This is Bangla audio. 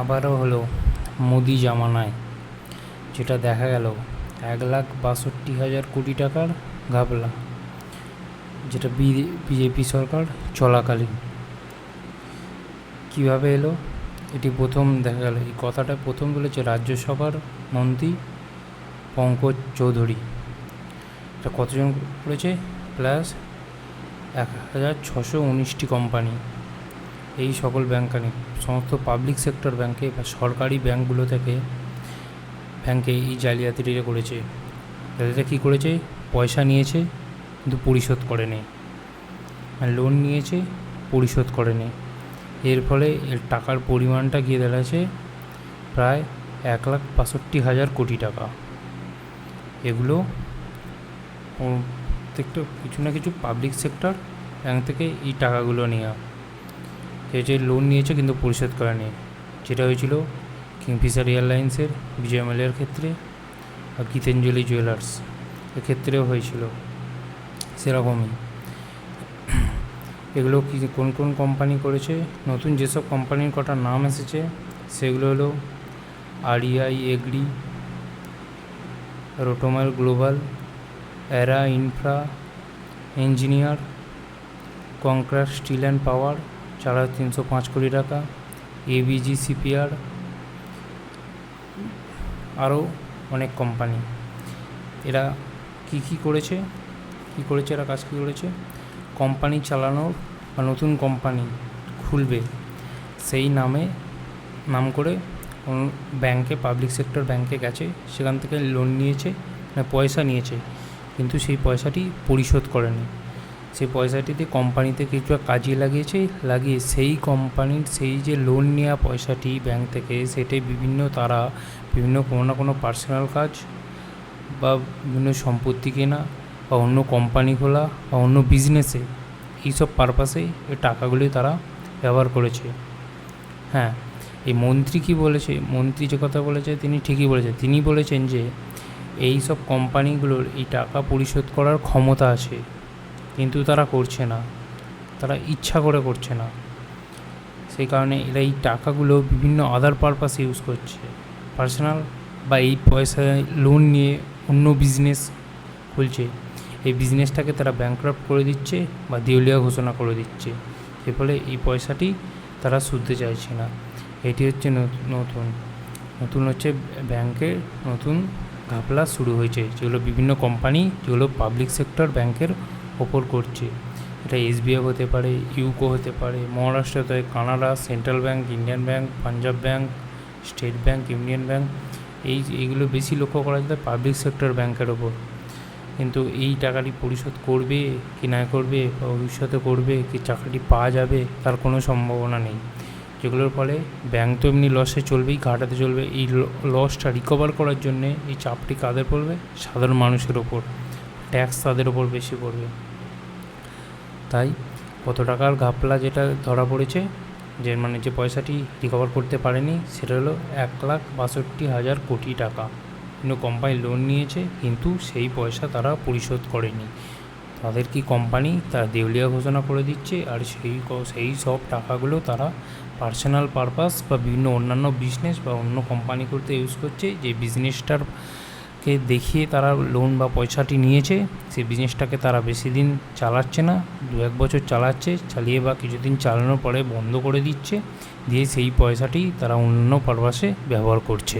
আবারও হলো মোদি জামানায়, যেটা দেখা গেল এক লাখ বাষট্টি হাজার কোটি টাকার ঘাবলা যেটা বিজেপি সরকার চলাকালীন। কীভাবে এলো? এটি প্রথম দেখা গেল। এই কথাটা প্রথম বলেছে রাজ্যসভার মন্ত্রী পঙ্কজ চৌধুরী। এটা কতজন করেছে? প্লাস এক হাজার ছশো উনিশটি কোম্পানি। এই সকল ব্যাংকানি সমস্ত পাবলিক সেক্টর ব্যাংকে বা সরকারি ব্যাংকগুলো থেকে ব্যাংকে এই জালিয়াতিটা করেছে। যাদের কী করেছে? পয়সা নিয়েছে, কিন্তু পরিশোধ করেনি। আর লোন নিয়েছে, পরিশোধ করেনি। এর ফলে এর টাকার পরিমাণটা গিয়ে দাঁড়াচ্ছে প্রায় এক লাখ বাষট্টি হাজার কোটি টাকা। এগুলো প্রত্যেকটা কিছু না কিছু পাবলিক সেক্টর ব্যাংক থেকে এই টাকাগুলো নেওয়া সে যে লোন নিয়েছে কিন্তু পরিশোধ করেনি। যেটা হয়েছিল কিংফিশার এয়ারলাইন্সের বিজয় মালিয়ার ক্ষেত্রে আর গীতাঞ্জলি জুয়েলার্স এক্ষেত্রেও হয়েছিল। সেরকমই। এগুলো কি, কোন কোন কোম্পানি করেছে? নতুন যেসব কোম্পানির কটা নাম এসেছে, সেগুলো হলো REI agri Rotomac global Era infra engineer কংক্রার steel and power চার হাজার তিনশো পাঁচ কোটি টাকা এবিজি সিপিআর আরও অনেক কোম্পানি এরা কি কি করেছে? কি করেছে? এরা কাজ কী করেছে? কোম্পানি চালানোর বা নতুন কোম্পানি খুলবে সেই নামে নাম করে কোনো ব্যাংকে পাবলিক সেক্টর ব্যাংকে গেছে, সেখান থেকে লোন নিয়েছে মানে পয়সা নিয়েছে, কিন্তু সেই পয়সাটি পরিশোধ করেনি। সেই পয়সাটিতে কোম্পানিতে কিছু কাজে লাগিয়েছে, লাগিয়ে সেই কোম্পানির সেই যে লোন নেওয়া পয়সাটি ব্যাংক থেকে সেটি বিভিন্ন তারা বিভিন্ন কোনো না কোনো পার্সোনাল কাজ বা বিভিন্ন সম্পত্তি কেনা বা অন্য কোম্পানি খোলা বা অন্য বিজনেসে এইসব পারপাসেই এই টাকাগুলি তারা ব্যবহার করেছে। হ্যাঁ এই মন্ত্রী কি বলেছে? মন্ত্রী যে কথা বলেছে তিনি ঠিকই বলেছে। তিনি বলেছেন যে এই সব কোম্পানিগুলোর এই টাকা পরিশোধ করার ক্ষমতা আছে। কিন্তু তারা করছে না। তারা ইচ্ছা করে করছে না। সেই কারণে এরা এই টাকাগুলো বিভিন্ন আদার পারপাস ইউজ করছে। পার্সোনাল বা এই পয়সা লোন নিয়ে অন্য বিজনেস খুলছে। এই বিজনেসটাকে তারা ব্যাংক্রাফ্ট করে দিচ্ছে বা দেউলিয়া ঘোষণা করে দিচ্ছে। এর ফলে এই পয়সাটি তারা শুধতে চাইছে না। এটি হচ্ছে নতুন। নতুন হচ্ছে ব্যাংকের নতুন ঘাপলা শুরু হয়েছে। যেগুলো বিভিন্ন কোম্পানি যেগুলো পাবলিক সেক্টর ব্যাংকের ওপর করছে। এটা এসবিআই হতে পারে ইউকো হতে পারে মহারাষ্ট্রতে Canara central bank Indian bank Punjab bank state bank union bank এই এইগুলো বেশি লক্ষ্য করা যায় পাবলিক সেক্টর ব্যাংকের ওপর। কিন্তু এই টাকাটি পরিশোধ করবে কি না করবে বা ভবিষ্যতে করবে, কি চাকরিটি পাওয়া যাবে, তার কোনো সম্ভাবনা নেই। যেগুলোর ফলে ব্যাংক তো এমনি লসে চলবেই, ঘাটাতে চলবে। এই লসটা রিকভার করার জন্যে এই চাপটি কাদের পড়বে? সাধারণ মানুষের ওপর। ট্যাক্স তাদের ওপর বেশি পড়বে। তাই কত টাকার ঘাপলা যেটা ধরা পড়েছে, যে মানে যে পয়সাটি রিকভার করতে পারেনি, সেটা হলো এক লাখ বাষট্টি হাজার কোটি টাকা। কিন্তু কোম্পানি লোন নিয়েছে, কিন্তু সেই পয়সা তারা পরিশোধ করেনি। তাদের কি কোম্পানি তারা দেউলিয়া ঘোষণা করে দিচ্ছে, আর সেই সেই সব টাকাগুলো তারা পার্সোনাল পারপাস বা বিভিন্ন অন্যান্য বিজনেস বা অন্য কোম্পানি করতে ইউজ করছে, যে বিজনেসটার কে দেখিয়ে তারা লোন বা পয়সাটি নিয়েছে সেই বিজনেসটাকে তারা বেশি দিন চালাচ্ছে না, দু এক বছর চালাচ্ছে, চালিয়ে বা কিছুদিন চালানোর পরে বন্ধ করে দিচ্ছে, দিয়ে সেই পয়সাটি তারা অন্য পারপাসে ব্যবহার করছে।